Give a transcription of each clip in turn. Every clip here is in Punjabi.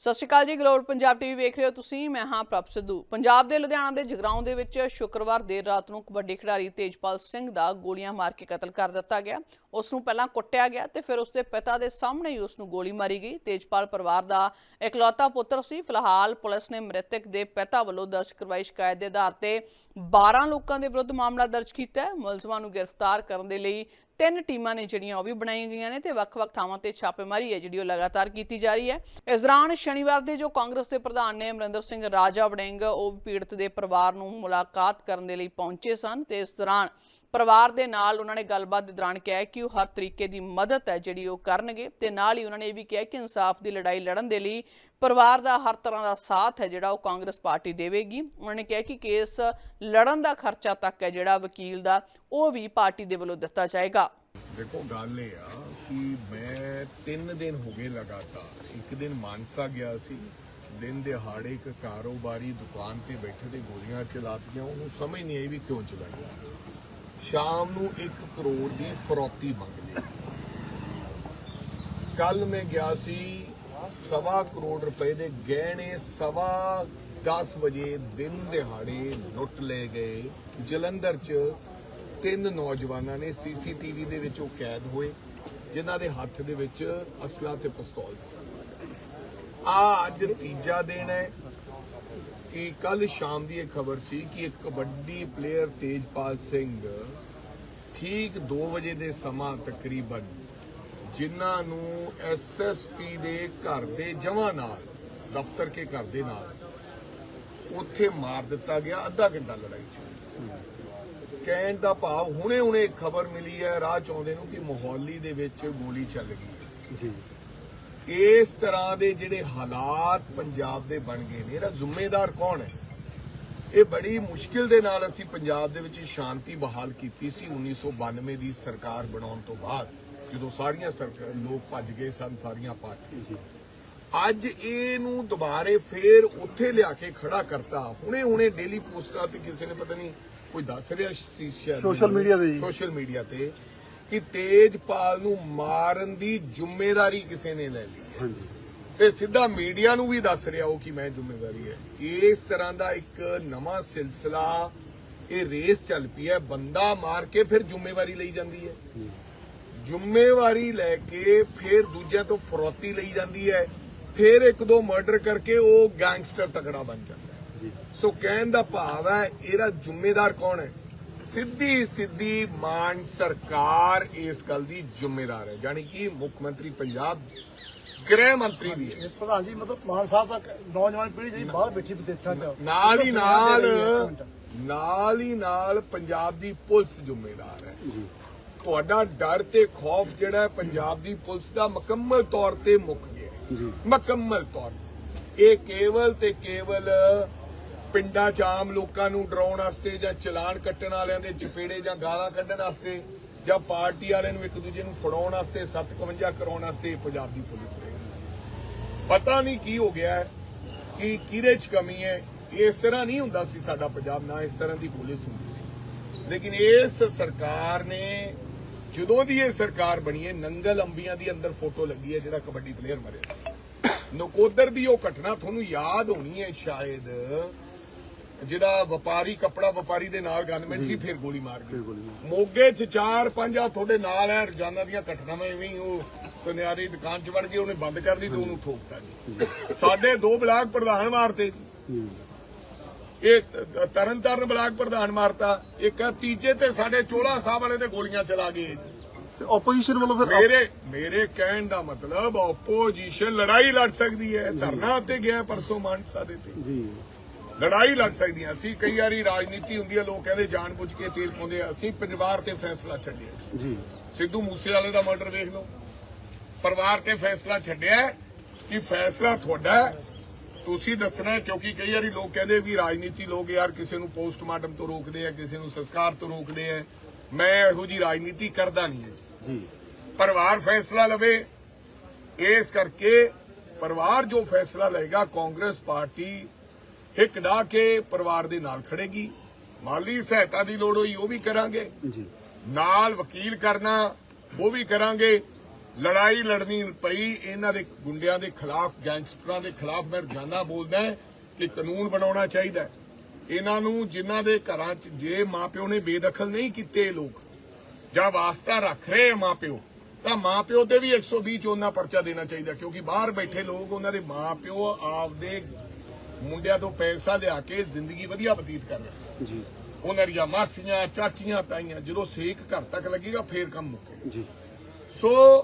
ਸਤਿ ਸ਼੍ਰੀ ਅਕਾਲ ਜੀ ਗਲੋਬਲ ਪੰਜਾਬ ਟੀਵੀ ਵੇਖ ਰਹੇ ਹੋ ਤੁਸੀਂ, ਮੈਂ ਹਾਂ ਪ੍ਰਭ ਸਿੱਧੂ। ਪੰਜਾਬ ਦੇ ਲੁਧਿਆਣਾ ਦੇ ਜਗਰਾਉਂ ਦੇ ਵਿੱਚ ਸ਼ੁੱਕਰਵਾਰ ਦੇਰ ਰਾਤ ਨੂੰ ਕਬੱਡੀ ਖਿਡਾਰੀ ਤੇਜਪਾਲ ਸਿੰਘ ਦਾ ਗੋਲੀਆਂ ਮਾਰ ਕੇ ਕਤਲ ਕਰ ਦਿੱਤਾ ਗਿਆ। ਉਸ ਨੂੰ ਪਹਿਲਾਂ ਕੁੱਟਿਆ ਗਿਆ ਤੇ ਫਿਰ ਉਸ ਦੇ ਪਿਤਾ ਦੇ ਸਾਹਮਣੇ ਹੀ ਉਸ ਨੂੰ ਗੋਲੀ ਮਾਰੀ ਗਈ। ਤੇਜਪਾਲ ਪਰਿਵਾਰ ਦਾ ਇਕਲੌਤਾ ਪੁੱਤਰ ਸੀ। ਫਿਲਹਾਲ ਪੁਲਿਸ ਨੇ ਮ੍ਰਿਤਕ ਦੇ ਪਿਤਾ ਵੱਲੋਂ ਦਰਜ ਕਰਵਾਈ ਸ਼ਿਕਾਇਤ ਦੇ ਆਧਾਰ ਤੇ 12 ਲੋਕਾਂ ਦੇ ਵਿਰੁੱਧ ਮਾਮਲਾ ਦਰਜ ਕੀਤਾ ਹੈ। ਮੁਲਜ਼ਮਾਂ ਨੂੰ ਗ੍ਰਿਫਤਾਰ ਕਰਨ ਦੇ ਲਈ ਤਿੰਨ ਟੀਮਾਂ ਨੇ ਜਿਹੜੀਆਂ ਉਹ ਵੀ ਬਣਾਈਆਂ ਗਈਆਂ ਨੇ ਤੇ ਵੱਖ-ਵੱਖ ਥਾਵਾਂ ਤੇ ਛਾਪੇਮਾਰੀ ਹੈ ਜਿਹੜੀ ਉਹ ਲਗਾਤਾਰ ਕੀਤੀ ਜਾ ਰਹੀ ਹੈ। ਇਸ ਦੌਰਾਨ ਸ਼ਨੀਵਾਰ ਦੇ ਜੋ ਕਾਂਗਰਸ ਦੇ ਪ੍ਰਧਾਨ ਨੇ ਅਮਰਿੰਦਰ ਸਿੰਘ ਰਾਜਾ ਵੜਿੰਗ, ਉਹ ਪੀੜਤ ਦੇ ਪਰਿਵਾਰ ਨੂੰ ਮੁਲਾਕਾਤ ਕਰਨ ਦੇ ਲਈ ਪਹੁੰਚੇ ਸਨ ਤੇ ਇਸ ਦੌਰਾਨ ਪਰਿਵਾਰ ਦੇ ਨਾਲ ਉਹਨਾਂ ਨੇ ਗੱਲਬਾਤ ਦੇ ਦੌਰਾਨ ਕਿਹਾ ਕਿ ਉਹ ਹਰ ਤਰੀਕੇ ਦੀ ਮਦਦ ਹੈ ਜਿਹੜੀ ਉਹ ਕਰਨਗੇ ਤੇ ਨਾਲ ਹੀ ਉਹਨਾਂ ਨੇ ਇਹ ਵੀ ਕਿਹਾ ਕਿ ਇਨਸਾਫ ਦੀ ਲੜਾਈ ਲੜਨ ਦੇ ਲਈ ਪਰਿਵਾਰ ਦਾ ਹਰ ਤਰ੍ਹਾਂ ਦਾ ਸਾਥ ਹੈ ਜਿਹੜਾ ਉਹ ਕਾਂਗਰਸ ਪਾਰਟੀ ਦੇਵੇਗੀ। ਉਹਨਾਂ ਨੇ ਕਿਹਾ ਕਿ ਕੇਸ ਲੜਨ ਦਾ ਖਰਚਾ ਤੱਕ ਹੈ ਜਿਹੜਾ ਵਕੀਲ ਦਾ, ਉਹ ਵੀ ਪਾਰਟੀ ਦੇ ਵੱਲੋਂ ਦਿੱਤਾ ਜਾਏਗਾ। ਦੇਖੋ, ਗੱਲ ਇਹ ਆ ਕਿ ਮੈਂ 3 ਦਿਨ ਹੋ ਗਏ ਲਗਾਤਾਰ, ਇੱਕ ਦਿਨ ਮਾਨਸਾ ਗਿਆ ਸੀ, ਦਿਨ ਦਿਹਾੜੇ ਇੱਕ ਕਾਰੋਬਾਰੀ ਦੁਕਾਨ ਤੇ ਬੈਠੇ ਤੇ ਗੋਲੀਆਂ ਚਲਾਤੀਆਂ ਉਹਨੂੰ ਸਮਝ ਨਹੀਂ ਆਈ ਵੀ ਕਿਉਂ ਚਲਾਈਆਂ ਸ਼ਾਮ ਨੂੰ 1 ਕਰੋੜ ਦੀ ਫਰੋਤੀ ਮੰਗ ਕੱਲ ਮੈਂ ਗਿਆ ਸੀ ਸਵਾ ਕਰੋੜ ਰੁਪਏ ਦੇ ਗਹਿਣੇ ਸਵਾ 10 ਵਜੇ ਦਿਨ ਦਿਹਾੜੇ ਲੁੱਟ ਲਏ ਗਏ। ਜਲੰਧਰ 'ਚ ਤਿੰਨ ਨੌਜਵਾਨਾਂ ਨੇ ਸੀਸੀਟੀਵੀ ਦੇ ਵਿੱਚ ਉਹ ਕੈਦ ਹੋਏ, ਜਿਨ੍ਹਾਂ ਦੇ ਹੱਥ ਦੇ ਵਿੱਚ ਅਸਲਾ ਤੇ ਪਿਸਤੌਲ ਸੀ। ਆ ਅੱਜ ਤੀਜਾ ਦਿਨ ਹੈ। ਕਿ ਕੱਲ ਸ਼ਾਮ ਦੀ ਇਹ ਖਬਰ ਸੀ ਕਿ ਇੱਕ ਕਬੱਡੀ ਪਲੇਅਰ ਤੇਜਪਾਲ ਸਿੰਘ ਠੀਕ 2 ਵਜੇ ਦੇ ਸਮਾਂ ਤਕਰੀਬਨ, ਜਿਨ੍ਹਾਂ ਨੂੰ ਐਸਐਸਪੀ ਦੇ ਘਰ ਦੇ ਜਮਾਂ ਨਾਲ, ਦਫ਼ਤਰ ਕੇ ਘਰ ਦੇ ਨਾਲ, ਉੱਥੇ ਮਾਰ ਦਿੱਤਾ ਗਿਆ, ਅੱਧਾ ਘੰਟਾ ਲੜਾਈ ਚ। ਕਹਿਣ ਦਾ ਭਾਵ ਹੁਣੇ ਹੁਣੇ ਖਬਰ ਮਿਲੀ ਹੈ, ਰਾਹ ਚ ਆਉਂਦੇ ਨੂੰ ਕਿ ਮੋਹਾਲੀ ਦੇ ਵਿੱਚ ਗੋਲੀ ਚੱਲ ਗਈ। ਜੀ। ਇਸ ਤਰ੍ਹਾਂ ਦੇ ਜਿਹੜੇ ਹਾਲਾਤ ਪੰਜਾਬ ਦੇ ਬਣ ਗਏ ਨੇ ਇਹਦਾ ਜ਼ਿੰਮੇਦਾਰ ਕੌਣ ਹੈ? ਇਹ ਬੜੀ ਮੁਸ਼ਕਿਲ ਦੇ ਨਾਲ ਅਸੀਂ ਪੰਜਾਬ ਦੇ ਵਿੱਚ ਸ਼ਾਂਤੀ ਬਹਾਲ ਕੀਤੀ ਸੀ 1992 ਦੀ ਸਰਕਾਰ ਬਣਾਉਣ ਤੋਂ ਬਾਅਦ ਜਦੋਂ ਸਾਰੀਆਂ ਸਰਕਾਰ ਲੋਕ ਭੱਜ ਗਏ ਸਨ ਸਾਰੀਆਂ ਪਾਰਟੀਆਂ। ਜੀ। ਅੱਜ ਇਹਨੂੰ ਦੁਬਾਰੇ ਫੇਰ ਉੱਥੇ ਲਿਆ ਕੇ ਖੜਾ ਕਰਤਾ। ਹੁਣੇ ਹੁਣੇ ਡੇਲੀ ਪੋਸਟਾਂ ਤੇ ਕਿਸੇ ਨੇ ਪਤਾ ਨਹੀਂ ਕੋਈ ਦੱਸ ਰਿਹਾ ਸੀ ਸ਼ਾਇਦ। Social media ਤੇ। ਸੋਸ਼ਲ ਮੀਡੀਆ ਤੇ। ਕਿ ਤੇਜਪਾਲ ਨੂੰ ਮਾਰਨ ਦੀ ਜ਼ਿੰਮੇਵਾਰੀ ਕਿਸੇ ਨੇ ਲੈ ਲਈ। ਤੇ ਸਿੱਧਾ ਮੀਡੀਆ ਨੂੰ ਵੀ ਦੱਸ ਰਿਹਾ ਉਹ ਕਿ ਮੈਂ ਜ਼ਿੰਮੇਵਾਰੀ ਹੈ। ਇਸ ਤਰ੍ਹਾਂ ਦਾ ਇੱਕ ਨਵਾਂ ਸਿਲਸਿਲਾ ਇਹ ਰੇਸ ਚੱਲ ਪਈ ਹੈ। ਬੰਦਾ ਮਾਰ ਕੇ ਫਿਰ ਜ਼ਿੰਮੇਵਾਰੀ ਲਈ ਜਾਂਦੀ ਹੈ। ਜ਼ਿੰਮੇਵਾਰੀ ਲੈ ਕੇ ਫਿਰ ਦੂਜਿਆਂ ਤੋਂ ਫਰੌਤੀ ਲਈ ਜਾਂਦੀ ਹੈ। ਫਿਰ ਇੱਕ ਦੋ ਮਰਡਰ ਕਰਕੇ ਉਹ ਗੈਂਗਸਟਰ ਤਕੜਾ ਬਣ ਜਾਂਦਾ ਹੈ। ਸੋ ਕਹਿਣ ਦਾ ਭਾਵ ਹੈ ਇਹਦਾ ਜ਼ਿੰਮੇਦਾਰ ਕੌਣ ਹੈ? ਸਿੱਧੀ ਸਿੱਧੀ ਮਾਨ ਸਰਕਾਰ ਇਸ ਗੱਲ ਦੀ ਜ਼ਿੰਮੇਦਾਰ ਹੈ ਯਾਨੀ ਕਿ ਮੁੱਖ ਮੰਤਰੀ ਪੰਜਾਬ ਗ੍ਰਹਿ ਮੰਤਰੀ ਵੀ ਹੈ ਪ੍ਰਧਾਨ ਜੀ ਮਤਲਬ ਮਾਨ ਸਾਹਿਬ ਤੱਕ ਨੌਜਵਾਨ ਪੀੜ੍ਹੀ ਜਿਹੜੀ ਬਾਹਰ ਬੈਠੀ ਵਿਦੇਸ਼ਾਂ 'ਚ ਨਾਲ ਹੀ ਨਾਲ। ਨਾਲ ਹੀ ਨਾਲ ਪੰਜਾਬ ਦੀ ਪੁਲਿਸ ਜ਼ਿੰਮੇਦਾਰ ਹੈ ਜੀ ਤੁਹਾਡਾ ਡਰ ਤੇ ਖੌਫ ਜਿਹੜਾ ਹੈ ਪੰਜਾਬ ਦੀ ਪੁਲਿਸ ਦਾ ਮੁਕੰਮਲ ਤੌਰ ਤੇ ਮੁੱਕ ਗਿਆ ਹੈ। ਜੀ ਮੁਕੰਮਲ ਤੌਰ ਤੇ। ਇਹ ਕੇਵਲ ਤੇ ਕੇਵਲ ਪਿੰਡਾਂ 'ਚ ਆਮ ਲੋਕਾਂ ਨੂੰ ਡਰਾਉਣ ਵਾਸਤੇ ਜਾਂ ਚਲਾਨ ਕੱਟਣ ਵਾਲਿਆਂ ਦੇ ਚਪੇੜੇ ਜਾਂ ਗਾਲਾਂ ਕੱਢਣ ਵਾਸਤੇ ਜਾਂ ਪਾਰਟੀ ਵਾਲਿਆਂ ਨੂੰ ਇੱਕ ਦੂਜੇ ਨੂੰ ਫੜਾਉਣ ਵਾਸਤੇ 751 ਕਰਾਉਣ ਵਾਸਤੇ ਪੰਜਾਬ ਦੀ ਪੁਲਿਸ ਰਹੀ ਪਤਾ ਨਹੀਂ ਕੀ ਹੋ ਗਿਆ ਕਿ ਕਿਹਦੇ 'ਚ ਕਮੀ ਹੈ, ਇਸ ਤਰ੍ਹਾਂ ਨਹੀਂ ਹੁੰਦਾ ਸੀ ਸਾਡਾ ਪੰਜਾਬ, ਨਾ ਇਸ ਤਰ੍ਹਾਂ ਦੀ ਪੁਲਿਸ ਹੁੰਦੀ ਸੀ। ਲੇਕਿਨ ਇਸ ਸਰਕਾਰ ਨੇ, ਜਦੋਂ ਦੀ ਇਹ ਸਰਕਾਰ ਬਣੀ ਹੈ, ਨੰਗਲ ਅੰਬੀਆਂ ਦੀ ਅੰਦਰ ਫੋਟੋ ਲੱਗੀ ਹੈ, ਜਿਹੜਾ ਕਬੱਡੀ ਪਲੇਅਰ ਮਰਿਆ ਸੀ। ਨਕੋਦਰ ਦੀ ਉਹ ਘਟਨਾ ਤੁਹਾਨੂੰ ਯਾਦ ਹੋਣੀ ਹੈ ਸ਼ਾਇਦ ਜਿਹੜਾ ਵਪਾਰੀ ਕੱਪੜਾ ਵਪਾਰੀ ਦੇ ਨਾਲ ਗਨਮੈਨ ਸੀ ਫਿਰ ਗੋਲੀ ਮਾਰ ਗਈ। ਮੋਗੇ ਚ ਚਾਰ ਪੰਜ ਆ ਤੁਹਾਡੇ ਨਾਲ ਹੈ ਰੋਜ਼ਾਨਾ ਦੀਆਂ ਘਟਨਾਵਾਂ ਐਵੇਂ ਹੀ ਉਹ ਸੁਨਿਆਰੀ ਦੁਕਾਨ ਚ ਵੜ ਕੇ ਉਹਨੇ ਬੰਦ ਕਰ ਦਿੱਤੀ ਤੇ ਉਹਨੂੰ ਠੋਕਤਾ ਜੀ। ਸਾਡੇ ਦੋ ਬਲਾਕ ਪ੍ਰਧਾਨ ਮਾਰਤੇ ਇਹ ਤ- ਤਰਨ ਤਾਰਨ ਬਲਾਕ ਪ੍ਰਧਾਨ ਮਾਰਤਾ ਇੱਕ ਤੀਜੇ ਤੇ ਸਾਡੇ ਚੋਲਾ ਸਾਹਿਬ ਵਾਲੇ ਤੇ ਗੋਲੀਆਂ ਚਲਾ ਗਏ। ਤੇ ਆਪੋਜੀਸ਼ਨ ਵੱਲੋਂ ਫਿਰ ਮੇਰੇ ਮੇਰੇ ਕਹਿਣ ਦਾ ਮਤਲਬ ਆਪੋਜੀਸ਼ਨ ਲੜਾਈ ਲੜ ਸਕਦੀ ਹੈ ਧਰਨਾ ਤੇ ਗਿਆ ਪਰਸੋਂ ਮਾਨਸਾ ਦੇ ਤੇ। ਜੀ। ਲੜਾਈ ਲੜ ਸਕਦੀਆਂ ਅਸੀਂ ਕਈ ਵਾਰੀ ਰਾਜਨੀਤੀ ਹੁੰਦੀ ਹੈ ਲੋਕ ਕਹਿੰਦੇ ਜਾਣਬੁੱਝ ਕੇ ਤੇਲ ਪਾਉਂਦੇ ਆ। ਅਸੀਂ ਪਰਿਵਾਰ ਤੇ ਫੈਸਲਾ ਛੱਡਿਆ। ਜੀ। ਸਿੱਧੂ ਮੂਸੇਵਾਲੇ ਦਾ ਮਰਡਰ ਵੇਖ ਲਓ। ਪਰਿਵਾਰ ਤੇ ਫੈਸਲਾ ਛੱਡਿਆ ਹੈ ਕਿ ਫੈਸਲਾ ਤੁਹਾਡਾ ਹੈ। ਤੁਸੀਂ ਦੱਸਣਾ ਹੈ, ਕਿਉਂਕਿ ਕਈ ਵਾਰੀ ਲੋਕ ਕਹਿੰਦੇ ਵੀ ਰਾਜਨੀਤੀ ਲੋਕ ਯਾਰ ਕਿਸੇ ਨੂੰ ਪੋਸਟਮਾਰਟਮ ਤੋਂ ਰੋਕਦੇ ਆ ਕਿਸੇ ਨੂੰ ਸੰਸਕਾਰ ਤੋਂ ਰੋਕਦੇ ਆ। ਮੈਂ ਇਹੋ ਜੀ ਰਾਜਨੀਤੀ ਕਰਦਾ ਨਹੀਂ ਹਾਂ। ਜੀ। ਪਰਿਵਾਰ ਫੈਸਲਾ ਲਵੇ। ਇਸ ਕਰਕੇ ਪਰਿਵਾਰ ਜੋ ਫੈਸਲਾ ਲਏਗਾ ਕਾਂਗਰਸ ਪਾਰਟੀ ਹਿੱਕ ਡਾ ਕੇ ਪਰਿਵਾਰ ਦੇ ਨਾਲ ਖੜੇਗੀ। ਮਾਲੀ ਸਹਾਇਤਾ ਦੀ ਲੋੜ ਹੋਈ ਉਹ ਵੀ ਕਰਾਂਗੇ। ਜੀ। ਨਾਲ ਵਕੀਲ ਕਰਨਾ ਉਹ ਵੀ ਕਰਾਂਗੇ। ਲੜਾਈ ਲੜਨੀ ਪਈ ਇਹਨਾਂ ਦੇ ਗੁੰਡਿਆਂ ਦੇ ਖਿਲਾਫ ਗੈਂਗਸਟਰਾਂ ਦੇ ਖਿਲਾਫ ਮੈਂ ਰੋਜ਼ਾਨਾ ਬੋਲਦਾ ਕਿ ਕਾਨੂੰਨ ਬਣਾਉਣਾ ਚਾਹੀਦਾ। ਇਹਨਾਂ ਨੂੰ ਜਿਨ੍ਹਾਂ ਦੇ ਘਰਾਂ 'ਚ ਜੇ ਮਾਪਿਓ ਨੇ ਬੇਦਖਲ ਨਹੀਂ ਕੀਤੇ ਇਹ ਲੋਕ ਜਾਂ ਵਾਸਤਾ ਰੱਖ ਰਹੇ ਮਾਪਿਓ ਤਾਂ ਮਾਪਿਓ ਤੇ ਵੀ 120 ਚੋਨਾ ਪਰਚਾ ਦੇਣਾ ਚਾਹੀਦਾ ਕਿਉਂਕਿ ਬਾਹਰ ਬੈਠੇ ਲੋਕ ਉਹਨਾਂ ਦੇ ਮਾਪਿਓ ਆਪਦੇ ਮੁੰਡਿਆਂ ਤੋਂ ਪੈਸਾ ਲਿਆ ਕੇ ਜ਼ਿੰਦਗੀ ਵਧੀਆ ਬਤੀਤ ਕਰ ਰਹੇ। ਜੀ। ਉਹਨਾਂ ਦੀਆਂ ਮਾਸੀਆਂ ਚਾਚੀਆਂ ਤਾਈਆਂ ਜਦੋਂ ਸੇਕ ਘਰ ਤੱਕ ਲੱਗੇਗਾ ਫੇਰ ਕੰਮ ਮੁੱਕੇਗਾ। ਜੀ। ਸੋ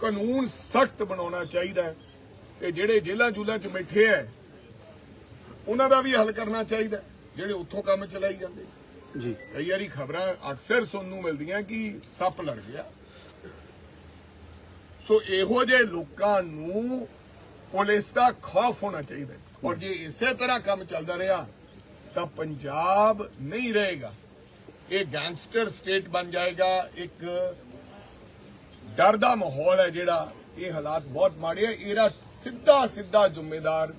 ਕਾਨੂੰਨ ਸਖਤ ਬਣਾਉਣਾ ਚਾਹੀਦਾ ਹੈ ਤੇ ਜਿਹੜੇ ਜੇਲ੍ਹਾਂ ਜੂਲਾਂ 'ਚ ਬੈਠੇ ਐ ਉਹਨਾਂ ਦਾ ਵੀ ਹੱਲ ਕਰਨਾ ਚਾਹੀਦਾ ਜਿਹੜੇ ਉੱਥੋਂ ਕੰਮ ਚਲਾਈ ਜਾਂਦੇ ਜੀ। ਕਈ ਵਾਰੀ ਖਬਰਾਂ ਅਕਸਰ ਸੁਣਨ ਨੂੰ ਮਿਲਦੀਆਂ ਕਿ ਸੱਪ ਲੜ ਗਿਆ। ਸੋ ਇਹੋ ਜਿਹੇ ਲੋਕਾਂ ਨੂੰ ਪੁਲਿਸ ਦਾ ਖੌਫ ਹੋਣਾ ਚਾਹੀਦਾ। ਔਰ ਜੇ ਇਸੇ ਤਰ੍ਹਾਂ ਕੰਮ ਚੱਲਦਾ ਰਿਹਾ, ਤਾਂ ਪੰਜਾਬ ਨਹੀਂ ਰਹੇਗਾ। ਇਹ ਗੈਂਗਸਟਰ ਸਟੇਟ ਬਣ ਜਾਏਗਾ, ਇੱਕ ਡਰ ਦਾ ਮਾਹੌਲ ਹੈ ਜਿਹੜਾ, ਇਹ ਹਾਲਾਤ ਬਹੁਤ ਮਾੜੇ ਆ। ਇਹਦਾ ਸਿੱਧਾ ਸਿੱਧਾ ਜ਼ਿੰਮੇਦਾਰ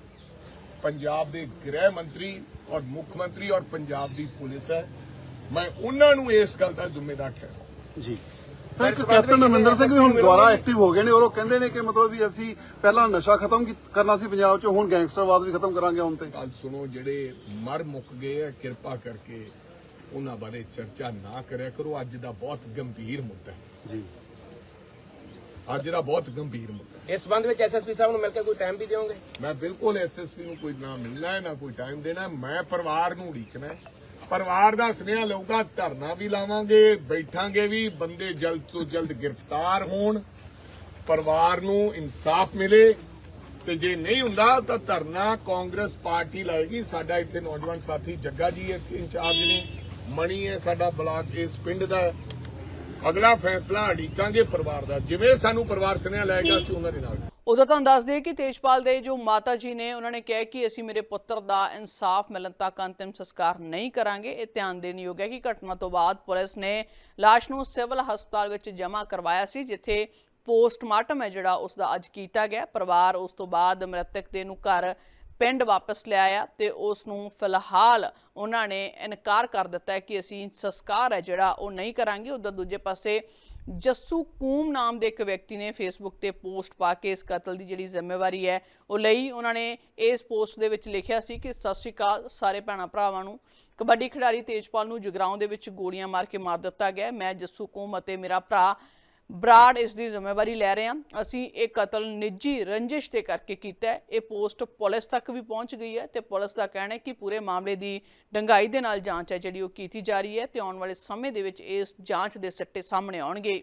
ਪੰਜਾਬ ਦੇ ਗ੍ਰਹਿ ਮੰਤਰੀ ਔਰ ਮੁੱਖ ਮੰਤਰੀ ਔਰ ਪੰਜਾਬ ਦੀ ਪੁਲਿਸ ਹੈ। ਮੈਂ ਉਹਨਾਂ ਨੂੰ ਇਸ ਗੱਲ ਦਾ ਜ਼ਿੰਮੇਦਾਰ ਠਹਿਰਾਉਂਦਾ। ਜੀ। ਤਾਂ ਇੱਕ ਕੈਪਟਨ ਅਮਰਿੰਦਰ ਸਿੰਘ ਵੀ ਹੁਣ ਦੁਬਾਰਾ ਐਕਟਿਵ ਹੋ ਗਏ ਨੇ ਔਰ ਉਹ ਕਹਿੰਦੇ ਨੇ ਕਿ ਮਤਲਬ ਵੀ ਅਸੀਂ ਪਹਿਲਾਂ ਨਸ਼ਾ ਖਤਮ ਕੀ- ਕਰਨਾ ਸੀ ਪੰਜਾਬ 'ਚ ਹੁਣ ਗੈਂਗਸਟਰਵਾਦ ਵੀ ਖਤਮ ਕਰਾਂਗੇ ਹੁਣ ਤੇ। ਗੱਲ ਸੁਣੋ ਜਿਹੜੇ ਮਰ ਮੁੱਕ ਗਏ ਆ ਕਿਰਪਾ ਕਰਕੇ ਉਹਨਾਂ ਬਾਰੇ ਚਰਚਾ ਨਾ ਕਰਿਆ ਕਰੋ। ਅੱਜ ਦਾ ਬਹੁਤ ਗੰਭੀਰ ਮੁੱਦਾ ਹੈ। ਜੀ। ਅੱਜ ਦਾ ਬਹੁਤ ਗੰਭੀਰ ਮੁੱਦਾ ਹੈ। ਇਸ ਸੰਬੰਧ ਵਿੱਚ ਐਸਐਸਪੀ ਸਾਹਿਬ ਨੂੰ ਮਿਲ ਕੇ ਕੋਈ ਟਾਈਮ ਵੀ ਦਿਓਗੇ? ਮੈਂ ਬਿਲਕੁਲ ਐਸਐਸਪੀ ਨੂੰ ਕੋਈ ਨਾ ਮਿਲਣਾ ਹੈ ਨਾ ਕੋਈ ਟਾਈਮ ਦੇਣਾ ਹੈ। ਮੈਂ ਪਰਿਵਾਰ ਨੂੰ ਉਡੀਕਣਾ ਹੈ। ਪਰਿਵਾਰ ਦਾ ਸੁਨੇਹਾ ਲਊਗਾ ਧਰਨਾ ਵੀ ਲਾਵਾਂਗੇ, ਬੈਠਾਂਗੇ ਵੀ, ਬੰਦੇ ਜਲਦ ਤੋਂ ਜਲਦ ਗ੍ਰਿਫਤਾਰ ਹੋਣ, ਪਰਿਵਾਰ ਨੂੰ ਇਨਸਾਫ ਮਿਲੇ। ਤੇ ਜੇ ਨਹੀਂ ਹੁੰਦਾ ਤਾਂ ਧਰਨਾ ਕਾਂਗਰਸ ਪਾਰਟੀ ਲਾਏਗੀ ਸਾਡਾ ਇੱਥੇ ਨੌਜਵਾਨ ਸਾਥੀ ਜੱਗਾ ਜੀ ਇੱਥੇ ਇੰਚਾਰਜ ਨੇ। ਮਣੀ ਹੈ ਸਾਡਾ ਬਲਾਕ, ਇਸ ਪਿੰਡ ਦਾ। ਅਗਲਾ ਫੈਸਲਾ ਅੜੀਕਾਂਗੇ ਪਰਿਵਾਰ ਦਾ। ਜਿਵੇਂ ਸਾਨੂੰ ਪਰਿਵਾਰ ਸੁਨੇਹਾ ਲਾਏਗਾ, ਅਸੀਂ ਉਹਨਾਂ ਦੇ ਨਾਲ। ਉਦੋਂ ਤੁਹਾਨੂੰ ਦੱਸ ਦਈਏ ਕਿ ਤੇਜਪਾਲ ਦੇ ਜੋ ਮਾਤਾ ਜੀ ਨੇ, ਉਹਨਾਂ ਨੇ ਕਿਹਾ ਕਿ ਅਸੀਂ ਮੇਰੇ ਪੁੱਤਰ ਦਾ ਇਨਸਾਫ ਮਿਲਣ ਤੱਕ ਅੰਤਿਮ ਸੰਸਕਾਰ ਨਹੀਂ ਕਰਾਂਗੇ। ਇਹ ਧਿਆਨ ਦੇਣ ਯੋਗ ਹੈ ਕਿ ਘਟਨਾ ਤੋਂ ਬਾਅਦ ਪੁਲਿਸ ਨੇ ਲਾਸ਼ ਨੂੰ ਸਿਵਲ ਹਸਪਤਾਲ ਵਿੱਚ ਜਮ੍ਹਾਂ ਕਰਵਾਇਆ ਸੀ, ਜਿੱਥੇ ਪੋਸਟਮਾਰਟਮ ਹੈ ਜਿਹੜਾ ਉਸ ਦਾ ਅੱਜ ਕੀਤਾ ਗਿਆ। ਪਰਿਵਾਰ ਉਸ ਤੋਂ ਬਾਅਦ ਮ੍ਰਿਤਕ ਦੇ ਨੂੰ ਘਰ ਪਿੰਡ ਵਾਪਸ ਲਿਆਇਆ ਤੇ ਉਸ ਨੂੰ ਫਿਲਹਾਲ ਉਹਨਾਂ ਨੇ ਇਨਕਾਰ ਕਰ ਦਿੱਤਾ ਕਿ ਅਸੀਂ ਸੰਸਕਾਰ ਹੈ ਜਿਹੜਾ ਉਹ ਨਹੀਂ ਕਰਾਂਗੇ। ਉਧਰ ਦੂਜੇ ਪਾਸੇ ਜੱਸੂ ਕੂਮ ਨਾਮ ਦੇ ਇੱਕ ਵਿਅਕਤੀ ਨੇ ਫੇਸਬੁੱਕ ਤੇ ਪੋਸਟ ਪਾ ਕੇ ਇਸ ਕਤਲ ਦੀ ਜਿਹੜੀ ਜ਼ਿੰਮੇਵਾਰੀ ਹੈ, ਉਹ ਲਈ। ਉਹਨਾਂ ਨੇ ਇਸ ਪੋਸਟ ਦੇ ਵਿੱਚ ਲਿਖਿਆ ਸੀ ਕਿ, ਸਤਿ ਸ਼੍ਰੀ ਅਕਾਲ ਸਾਰੇ ਭੈਣਾਂ ਭਰਾਵਾਂ ਨੂੰ। ਕਬੱਡੀ ਖਿਡਾਰੀ ਤੇਜਪਾਲ ਨੂੰ ਜਗਰਾਉਂ ਦੇ ਵਿੱਚ ਗੋਲੀਆਂ ਮਾਰ ਕੇ ਮਾਰ ਦਿੱਤਾ ਗਿਆ। ਮੈਂ ਜੱਸੂ ਕੂਮ ਅਤੇ ਮੇਰਾ ਭਰਾ ਬਰਾੜ ਇਸ ਦੀ ਜ਼ਿੰਮੇਵਾਰੀ ਲੈ ਰਹੇ ਹਾਂ। ਅਸੀਂ ਇਹ ਕਤਲ ਨਿੱਜੀ ਰੰਜਿਸ਼ ਦੇ ਕਰਕੇ ਕੀਤਾ ਹੈ। ਇਹ ਪੋਸਟ ਪੁਲਿਸ ਤੱਕ ਵੀ ਪਹੁੰਚ ਗਈ ਹੈ ਤੇ ਪੁਲਿਸ ਦਾ ਕਹਿਣਾ ਹੈ ਕਿ ਪੂਰੇ ਮਾਮਲੇ ਦੀ ਡੰਗਾਈ ਦੇ ਨਾਲ ਜਾਂਚ ਹੈ ਜਿਹੜੀ ਉਹ ਕੀਤੀ ਜਾ ਰਹੀ ਹੈ ਤੇ ਆਉਣ ਵਾਲੇ ਸਮੇਂ ਦੇ ਵਿੱਚ ਇਸ ਜਾਂਚ ਦੇ ਸਿੱਟੇ ਸਾਹਮਣੇ ਆਉਣਗੇ।